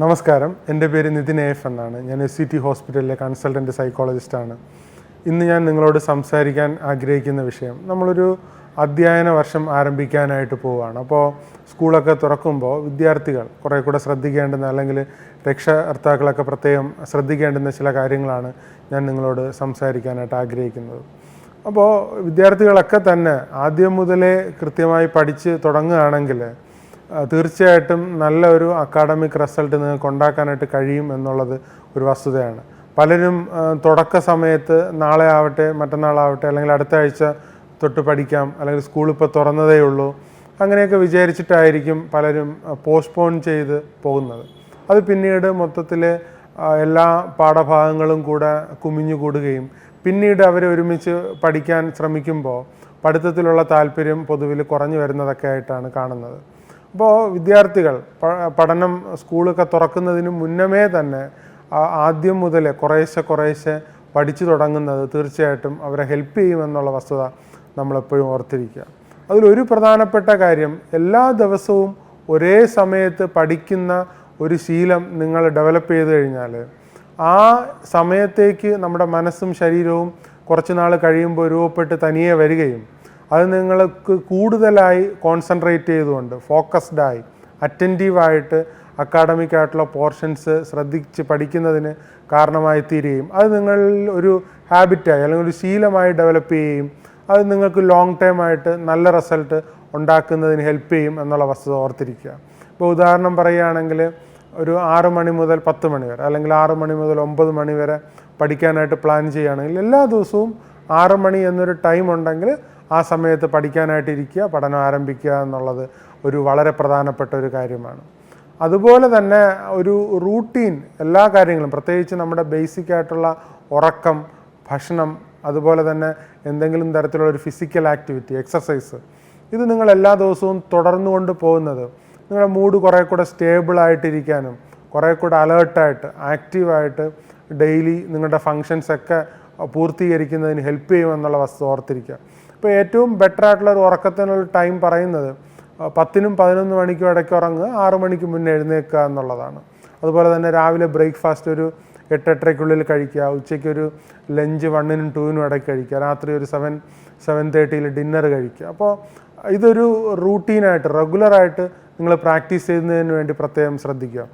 നമസ്കാരം. എന്റെ പേര് നിതിൻ എഫ് എന്നാണ്. ഞാൻ എസ് സി ടി ഹോസ്പിറ്റലിലെ കൺസൾട്ടന്റ് സൈക്കോളജിസ്റ്റാണ്. ഇന്ന് ഞാൻ നിങ്ങളോട് സംസാരിക്കാൻ ആഗ്രഹിക്കുന്ന വിഷയം നമ്മളൊരു അധ്യയന വർഷം ആരംഭിക്കാനായിട്ട് പോവുകയാണ്. അപ്പോൾ സ്കൂളൊക്കെ തുറക്കുമ്പോൾ വിദ്യാർത്ഥികൾ കുറേ കൂടെ ശ്രദ്ധിക്കേണ്ടുന്ന അല്ലെങ്കിൽ രക്ഷകർത്താക്കളൊക്കെ പ്രത്യേകം ശ്രദ്ധിക്കേണ്ടുന്ന ചില കാര്യങ്ങളാണ് ഞാൻ നിങ്ങളോട് സംസാരിക്കാനായിട്ട് ആഗ്രഹിക്കുന്നത്. അപ്പോൾ വിദ്യാർത്ഥികളൊക്കെ തന്നെ ആദ്യം മുതലേ കൃത്യമായി പഠിച്ച് തുടങ്ങുകയാണെങ്കിൽ തീർച്ചയായിട്ടും നല്ല ഒരു അക്കാഡമിക് റിസൾട്ട് നിങ്ങൾക്ക് ഉണ്ടാക്കാനായിട്ട് കഴിയും എന്നുള്ളത് ഒരു വസ്തുതയാണ്. പലരും തുടക്ക സമയത്ത് നാളെ ആവട്ടെ മറ്റന്നാളാവട്ടെ അല്ലെങ്കിൽ അടുത്ത ആഴ്ച തൊട്ട് പഠിക്കാം അല്ലെങ്കിൽ സ്കൂൾ ഇപ്പോൾ തുറന്നതേ ഉള്ളൂ അങ്ങനെയൊക്കെ വിചാരിച്ചിട്ടായിരിക്കും പലരും പോസ്റ്റ്പോൺ ചെയ്ത് പോകുന്നത്. അത് പിന്നീട് മൊത്തത്തിലെ എല്ലാ പാഠഭാഗങ്ങളും കൂടെ കുമിഞ്ഞു കൂടുകയും പിന്നീട് അവർ ഒരുമിച്ച് പഠിക്കാൻ ശ്രമിക്കുമ്പോൾ പഠിത്തത്തിലുള്ള താല്പര്യം പൊതുവിൽ കുറഞ്ഞു വരുന്നതൊക്കെ ആയിട്ടാണ് കാണുന്നത്. അപ്പോൾ വിദ്യാർത്ഥികൾ പഠനം സ്കൂളൊക്കെ തുറക്കുന്നതിന് മുന്നമേ തന്നെ ആദ്യം മുതൽ കുറേശ്ശെ കുറേശ്ശെ പഠിച്ചു തുടങ്ങുന്നത് തീർച്ചയായിട്ടും അവരെ ഹെൽപ്പ് ചെയ്യുമെന്നുള്ള വസ്തുത നമ്മളെപ്പോഴും ഓർത്തിരിക്കുക. അതിലൊരു പ്രധാനപ്പെട്ട കാര്യം എല്ലാ ദിവസവും ഒരേ സമയത്ത് പഠിക്കുന്ന ഒരു ശീലം നിങ്ങൾ ഡെവലപ്പ് ചെയ്ത് കഴിഞ്ഞാൽ ആ സമയത്തേക്ക് നമ്മുടെ മനസ്സും ശരീരവും കുറച്ച് നാൾ കഴിയുമ്പോൾ രൂപപ്പെട്ട് തനിയെ വരികയും അത് നിങ്ങൾക്ക് കൂടുതലായി കോൺസെൻട്രേറ്റ് ചെയ്തുകൊണ്ട് ഫോക്കസ്ഡായി അറ്റന്റീവായിട്ട് അക്കാഡമിക് ആയിട്ടുള്ള പോർഷൻസ് ശ്രദ്ധിച്ച് പഠിക്കുന്നതിന് കാരണമായി തീരുകയും അത് നിങ്ങളിൽ ഒരു ഹാബിറ്റായി അല്ലെങ്കിൽ ഒരു ശീലമായി ഡെവലപ്പ് ചെയ്യുകയും അത് നിങ്ങൾക്ക് ലോങ് ടൈം ആയിട്ട് നല്ല റിസൾട്ട് ഉണ്ടാക്കുന്നതിന് ഹെൽപ്പ് ചെയ്യും എന്നുള്ള വസ്തുത ഓർത്തിരിക്കുക. ഇപ്പോൾ ഉദാഹരണം പറയുകയാണെങ്കിൽ ഒരു ആറ് മണി മുതൽ പത്ത് മണി വരെ അല്ലെങ്കിൽ ആറ് മണി മുതൽ ഒമ്പത് മണി വരെ പഠിക്കാനായിട്ട് പ്ലാൻ ചെയ്യുകയാണെങ്കിൽ എല്ലാ ദിവസവും ആറ് മണി എന്നൊരു ടൈം ഉണ്ടെങ്കിൽ ആ സമയത്ത് പഠിക്കാനായിട്ടിരിക്കുക പഠനം ആരംഭിക്കുക എന്നുള്ളത് ഒരു വളരെ പ്രധാനപ്പെട്ട ഒരു കാര്യമാണ്. അതുപോലെ തന്നെ ഒരു റൂട്ടീൻ എല്ലാ കാര്യങ്ങളും പ്രത്യേകിച്ച് നമ്മുടെ ബേസിക് ആയിട്ടുള്ള ഉറക്കം ഭക്ഷണം അതുപോലെ തന്നെ എന്തെങ്കിലും തരത്തിലുള്ള ഒരു ഫിസിക്കൽ ആക്ടിവിറ്റി എക്സസൈസ് ഇത് നിങ്ങൾ എല്ലാ ദിവസവും തുടർന്നുകൊണ്ട് പോകുന്നത് നിങ്ങളുടെ മൂഡ് കുറേ കൂടെ സ്റ്റേബിളായിട്ടിരിക്കാനും കുറേ കൂടെ അലേർട്ടായിട്ട് ആക്റ്റീവായിട്ട് ഡെയിലി നിങ്ങളുടെ ഫങ്ഷൻസൊക്കെ പൂർത്തീകരിക്കുന്നതിന് ഹെൽപ്പ് ചെയ്യുമെന്നുള്ള വസ്തു ഓർത്തിരിക്കുക. ഇപ്പോൾ ഏറ്റവും ബെറ്റർ ആയിട്ടുള്ള ഒരു ഉറക്കത്തിനുള്ള ടൈം പറയുന്നത് പത്തിനും പതിനൊന്ന് മണിക്കും ഇടയ്ക്ക് ഉറങ്ങുക ആറു മണിക്ക് മുന്നേ എഴുന്നേൽക്കുക എന്നുള്ളതാണ്. അതുപോലെ തന്നെ രാവിലെ ബ്രേക്ക്ഫാസ്റ്റ് ഒരു എട്ട് എട്ടരയ്ക്കുള്ളിൽ കഴിക്കുക ഉച്ചയ്ക്ക് ഒരു ലഞ്ച് വണ്ണിനും ടൂവിനും ഇടയ്ക്ക് കഴിക്കുക രാത്രി ഒരു സെവൻ സെവൻ തേർട്ടിയിൽ ഡിന്നർ കഴിക്കുക. അപ്പോൾ ഇതൊരു റൂട്ടീനായിട്ട് റെഗുലറായിട്ട് നിങ്ങൾ പ്രാക്ടീസ് ചെയ്യുന്നതിന് വേണ്ടി പ്രത്യേകം ശ്രദ്ധിക്കുക.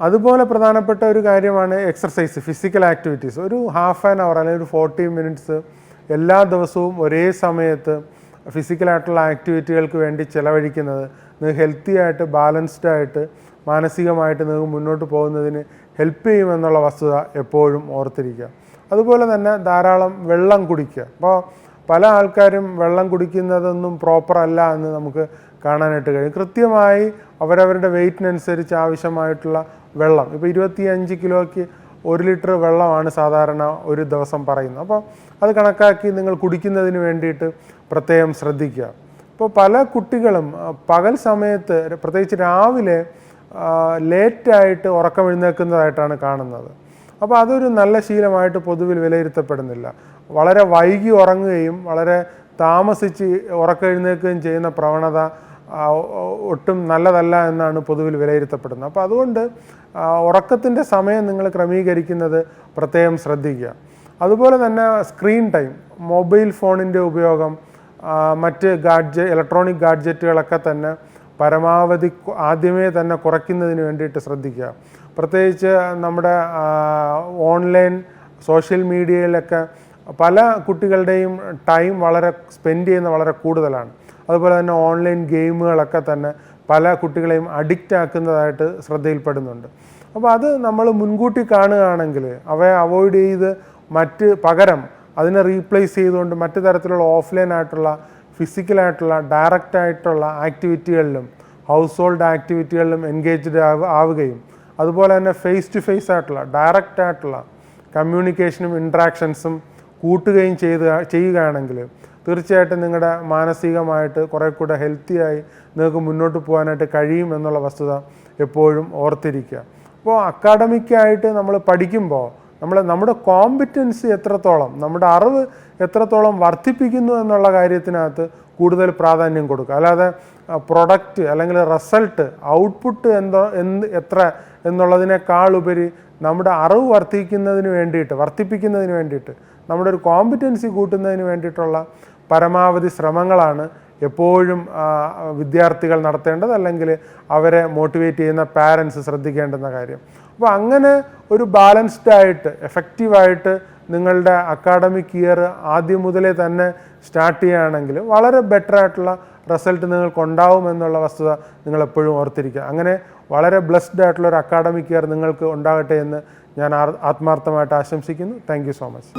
അതുപോലെ പ്രധാനപ്പെട്ട ഒരു കാര്യമാണ് എക്സർസൈസ് ഫിസിക്കൽ ആക്ടിവിറ്റീസ് ഒരു ഹാഫ് ആൻ അവർ അല്ലെങ്കിൽ ഒരു ഫോർട്ടി മിനിറ്റ്സ് എല്ലാ ദിവസവും ഒരേ സമയത്ത് ഫിസിക്കലായിട്ടുള്ള ആക്ടിവിറ്റികൾക്ക് വേണ്ടി ചിലവഴിക്കുന്നത് നിങ്ങൾ ഹെൽത്തി ആയിട്ട് ബാലൻസ്ഡ് ആയിട്ട് മാനസികമായിട്ട് നിങ്ങൾക്ക് മുന്നോട്ട് പോകുന്നതിന് ഹെൽപ്പ് ചെയ്യുമെന്നുള്ള വസ്തുത എപ്പോഴും ഓർത്തിരിക്കുക. അതുപോലെ തന്നെ ധാരാളം വെള്ളം കുടിക്കുക. അപ്പോൾ പല ആൾക്കാരും വെള്ളം കുടിക്കുന്നതൊന്നും പ്രോപ്പർ അല്ല എന്ന് നമുക്ക് കാണാനായിട്ട് കഴിയും. കൃത്യമായി അവരവരുടെ വെയിറ്റിനനുസരിച്ച് ആവശ്യമായിട്ടുള്ള വെള്ളം. ഇപ്പോൾ ഇരുപത്തിയഞ്ച് കിലോയ്ക്ക് ഒരു ലിറ്റർ വെള്ളമാണ് സാധാരണ ഒരു ദിവസം പറയുന്നത്. അപ്പോൾ അത് കണക്കാക്കി നിങ്ങൾ കുടിക്കുന്നതിന് വേണ്ടിയിട്ട് പ്രത്യേകം ശ്രദ്ധിക്കുക. ഇപ്പോൾ പല കുട്ടികളും പകൽ സമയത്ത് പ്രത്യേകിച്ച് രാവിലെ ലേറ്റായിട്ട് ഉറക്കം എഴുന്നേൽക്കുന്നതായിട്ടാണ് കാണുന്നത്. അപ്പോൾ അതൊരു നല്ല ശീലമായിട്ട് പൊതുവിൽ വിലയിരുത്തപ്പെടുന്നില്ല. വളരെ വൈകി ഉറങ്ങുകയും വളരെ താമസിച്ച് ഉറക്കം എഴുന്നേൽക്കുകയും ചെയ്യുന്ന പ്രവണത ഒട്ടും നല്ലതല്ല എന്നാണ് പൊതുവിൽ വിലയിരുത്തപ്പെടുന്നത്. അപ്പോൾ അതുകൊണ്ട് ഉറക്കത്തിന്റെ സമയം നിങ്ങൾ ക്രമീകരിക്കുന്നത് പ്രത്യേകം ശ്രദ്ധിക്കുക. അതുപോലെ തന്നെ സ്ക്രീൻ ടൈം മൊബൈൽ ഫോണിന്റെ ഉപയോഗം മറ്റ് ഗാഡ്ജെ ഇലക്ട്രോണിക് ഗാഡ്ജറ്റുകളൊക്കെ തന്നെ പരമാവധി ആദ്യമേ തന്നെ കുറയ്ക്കുന്നതിന് വേണ്ടിയിട്ട് ശ്രദ്ധിക്കുക. പ്രത്യേകിച്ച് നമ്മുടെ ഓൺലൈൻ സോഷ്യൽ മീഡിയയിലൊക്കെ പല കുട്ടികളുടെയും ടൈം വളരെ സ്പെൻഡ് ചെയ്യുന്ന വളരെ കൂടുതലാണ്. അതുപോലെ തന്നെ ഓൺലൈൻ ഗെയിമുകളൊക്കെ തന്നെ പല കുട്ടികളെയും അഡിക്റ്റ് ആക്കുന്നതായിട്ട് ശ്രദ്ധയിൽപ്പെടുന്നുണ്ട്. അപ്പോൾ അത് നമ്മൾ മുൻകൂട്ടി കാണുകയാണെങ്കിൽ അവയെ അവോയ്ഡ് ചെയ്ത് മറ്റ് പകരം അതിനെ റീപ്ലേസ് ചെയ്തുകൊണ്ട് മറ്റു തരത്തിലുള്ള ഓഫ്ലൈൻ ആയിട്ടുള്ള ഫിസിക്കലായിട്ടുള്ള ഡയറക്റ്റ് ആയിട്ടുള്ള ആക്ടിവിറ്റികളിലും ഹൗസ് ഹോൾഡ് ആക്ടിവിറ്റികളിലും എൻഗേജ്ഡ് ആവുകയും അതുപോലെ തന്നെ ഫേസ് ടു ഫേസ് ആയിട്ടുള്ള ഡയറക്റ്റ് ആയിട്ടുള്ള കമ്മ്യൂണിക്കേഷനും ഇൻട്രാക്ഷൻസും കൂട്ടുകയും ചെയ്ത് ചെയ്യുകയാണെങ്കിൽ തീർച്ചയായിട്ടും നിങ്ങളുടെ മാനസികമായിട്ട് കുറേ കൂടെ ഹെൽത്തിയായി നിങ്ങൾക്ക് മുന്നോട്ട് പോകാനായിട്ട് കഴിയും എന്നുള്ള വസ്തുത എപ്പോഴും ഓർത്തിരിക്കുക. അപ്പോൾ അക്കാഡമിക്കായിട്ട് നമ്മൾ പഠിക്കുമ്പോൾ നമ്മൾ നമ്മുടെ കോമ്പറ്റൻസി എത്രത്തോളം നമ്മുടെ അറിവ് എത്രത്തോളം വർദ്ധിപ്പിക്കുന്നു എന്നുള്ള കാര്യത്തിനകത്ത് കൂടുതൽ പ്രാധാന്യം കൊടുക്കുക. അല്ലാതെ പ്രൊഡക്റ്റ് അല്ലെങ്കിൽ റിസൾട്ട് ഔട്ട്പുട്ട് എന്തോ എന്ത് എത്ര എന്നുള്ളതിനേക്കാളുപരി നമ്മുടെ അറിവ് വർദ്ധിക്കുന്നതിന് വേണ്ടിയിട്ട് വർദ്ധിപ്പിക്കുന്നതിന് വേണ്ടിയിട്ട് നമ്മുടെ ഒരു കോമ്പിറ്റൻസി കൂട്ടുന്നതിന് വേണ്ടിയിട്ടുള്ള പരമാവധി ശ്രമങ്ങളാണ് എപ്പോഴും വിദ്യാർത്ഥികൾ നടത്തേണ്ടത് അല്ലെങ്കിൽ അവരെ മോട്ടിവേറ്റ് ചെയ്യുന്ന പാരൻസ് ശ്രദ്ധിക്കേണ്ടുന്ന കാര്യം. അപ്പോൾ അങ്ങനെ ഒരു ബാലൻസ്ഡ് ആയിട്ട് എഫക്റ്റീവായിട്ട് നിങ്ങളുടെ അക്കാഡമിക് ഇയർ ആദ്യം മുതലേ തന്നെ സ്റ്റാർട്ട് ചെയ്യുകയാണെങ്കിൽ വളരെ ബെറ്റർ ആയിട്ടുള്ള റിസൾട്ട് നിങ്ങൾക്ക് ഉണ്ടാവും എന്നുള്ള വസ്തുത നിങ്ങൾ എപ്പോഴും ഓർത്തിരിക്കുക. അങ്ങനെ വളരെ ബ്ലെസ്ഡ് ആയിട്ടുള്ള ഒരു അക്കാഡമിക് ഇയർ നിങ്ങൾക്ക് ഉണ്ടാകട്ടെ എന്ന് ഞാൻ ആത്മാർത്ഥമായിട്ട് ആശംസിക്കുന്നു. Thank so much